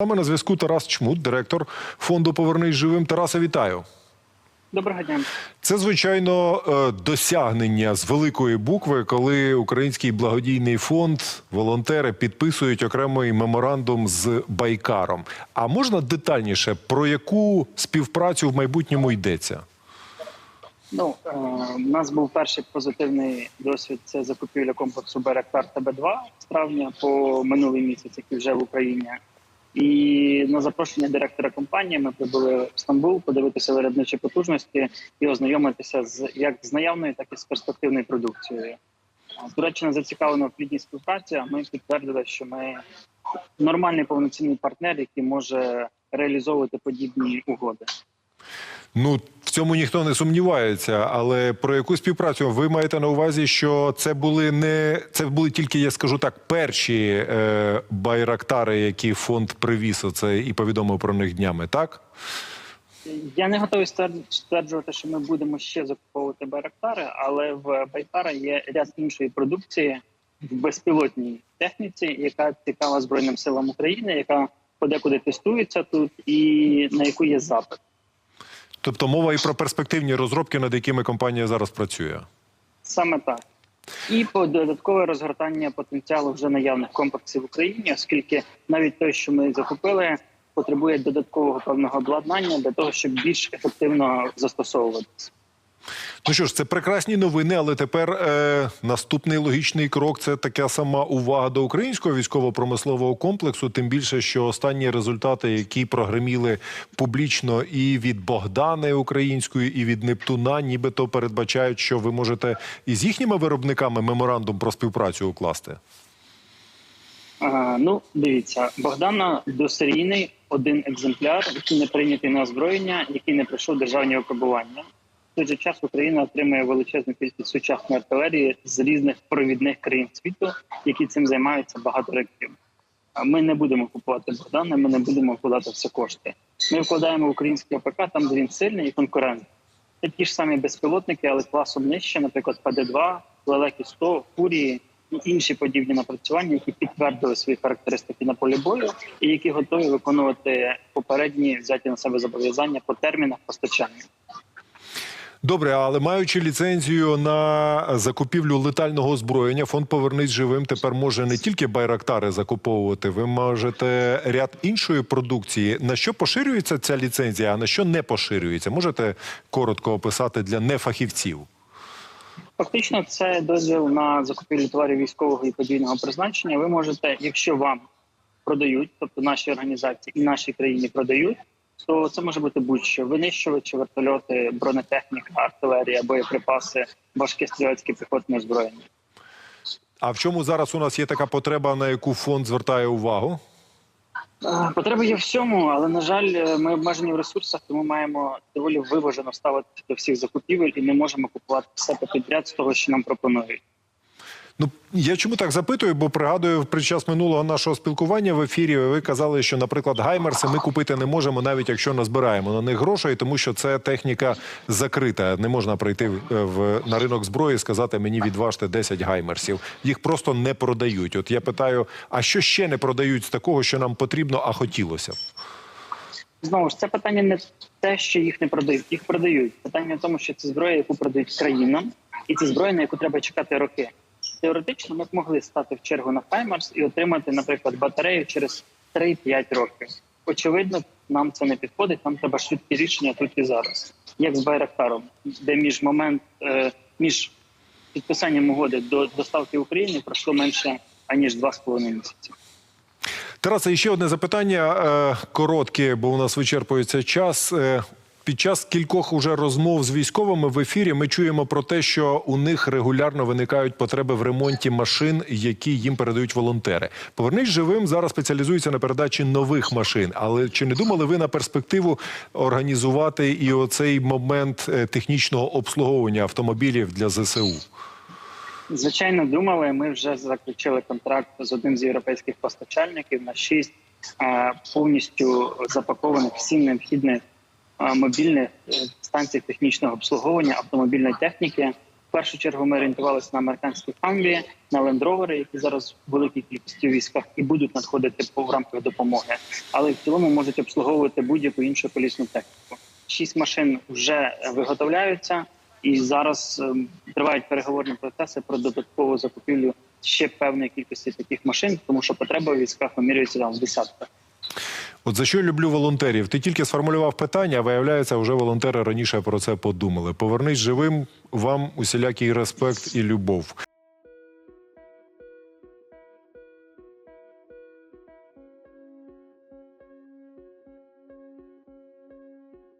Саме на зв'язку Тарас Чмут, директор фонду Повернись живим. Тараса, вітаю. Доброго дня. Це звичайно е, досягнення з великої букви, коли Український благодійний фонд волонтери підписують окремий меморандум з Байкаром. А можна детальніше про яку співпрацю в майбутньому йдеться? Ну е, у нас був перший позитивний досвід. Це закупівля комплексу Беректар ТБ2 з травня по минулий місяць, який вже в Україні. І на запрошення директора компанії ми прибули в Стамбул подивитися виробничі потужності і ознайомитися з як з наявною, так і з перспективною продукцією. Туреччина зацікавлена в плідній співпраці. Ми підтвердили, що ми нормальний повноцінний партнер, який може реалізовувати подібні угоди. Ну в цьому ніхто не сумнівається, але про яку співпрацю ви маєте на увазі, що це були не це були тільки, я скажу так, перші е, байрактари, які фонд привіз оце і повідомив про них днями, так? Я не готовий стверджувати, що ми будемо ще закуповувати байрактари, але в Байкара є ряд іншої продукції в безпілотній техніці, яка цікава Збройним силам України, яка подекуди тестується тут і на яку є запит. Тобто мова і про перспективні розробки, над якими компанія зараз працює. Саме так. І по додаткове розгортання потенціалу вже наявних комплексів в Україні, оскільки навіть той, що ми закупили, потребує додаткового певного обладнання для того, щоб більш ефективно застосовуватися. Ну що ж, це прекрасні новини, але тепер е, наступний логічний крок це така сама увага до українського військово-промислового комплексу. Тим більше, що останні результати, які прогреміли публічно і від Богдани Української, і від Нептуна, нібито передбачають, що ви можете із їхніми виробниками меморандум про співпрацю укласти. Ну, дивіться, Богдана досерійний один екземпляр, який не прийнятий на озброєння, який не пройшов державні випробування. Той же час Україна отримує величезну кількість сучасної артилерії з різних провідних країн світу, які цим займаються багато років. Ми не будемо купувати Богдана, ми не будемо вкладати все кошти. Ми вкладаємо в український ОПК там, де він сильний і конкурентний. Це ті ж самі безпілотники, але класом нижче, наприклад, ПД-2, Лелеки 100, Фурії і інші подібні напрацювання, які підтвердили свої характеристики на полі бою, і які готові виконувати попередні взяті на себе зобов'язання по термінах постачання. Добре, але маючи ліцензію на закупівлю летального озброєння, фонд Повернись живим тепер може не тільки байрактари закуповувати. Ви можете ряд іншої продукції. На що поширюється ця ліцензія, а на що не поширюється? Можете коротко описати для нефахівців? Фактично, це дозвіл на закупівлю товарів військового і подвійного призначення. Ви можете, якщо вам продають, тобто наші організації і нашій країні продають, то це може бути будь-що винищувачі, вертольоти, бронетехніка, артилерія, боєприпаси, важке стрілецьке піхотне озброєння. А в чому зараз у нас є така потреба, на яку фонд звертає увагу? Е, Потреби є всьому, але на жаль, е, ми обмежені в ресурсах, тому маємо доволі виважено ставитися до всіх закупівель і не можемо купувати все підряд з того, що нам пропонують. Ну я чому так запитую? Бо пригадую, під час минулого нашого спілкування в ефірі ви казали, що, наприклад, гаймерси ми купити не можемо, навіть якщо назбираємо на них грошей, тому що це техніка закрита. Не можна прийти в, на ринок зброї і сказати мені відважте 10 гаймерсів. Їх просто не продають. От я питаю: а що ще не продають з такого, що нам потрібно, а хотілося б? Знову ж це питання не те, що їх не продають. Їх продають. Питання в тому, що це зброя, яку продають країнам, і це зброя, на яку треба чекати роки. Теоретично ми б могли стати в чергу на Хаймарс і отримати, наприклад, батарею через 3-5 років. Очевидно, нам це не підходить. Нам треба швидкі рішення тут і зараз, як з Байрактаром, де між момент е, між підписанням угоди до доставки в Україні пройшло менше аніж 2,5 місяці. Тарасе, і ще одне запитання е, коротке, бо у нас вичерпується час. Під час кількох уже розмов з військовими в ефірі ми чуємо про те, що у них регулярно виникають потреби в ремонті машин, які їм передають волонтери. Повернись живим зараз спеціалізується на передачі нових машин. Але чи не думали ви на перспективу організувати і оцей момент е, технічного обслуговування автомобілів для ЗСУ? Звичайно, думали. Ми вже заключили контракт з одним з європейських постачальників на шість повністю запакованих всім необхідних мобільних е, станцій технічного обслуговування автомобільної техніки. В першу чергу ми орієнтувалися на американські хамві, на лендровери, які зараз в великій кількості військах і будуть надходити по в рамках допомоги, але в цілому можуть обслуговувати будь-яку іншу колісну техніку. Шість машин вже виготовляються, і зараз ем, тривають переговорні процеси про додаткову закупівлю ще певної кількості таких машин, тому що потреба у військах вимірюється там в десятках. От за що люблю волонтерів? Ти тільки сформулював питання, а виявляється, вже волонтери раніше про це подумали. Повернись живим, вам усілякий респект і любов.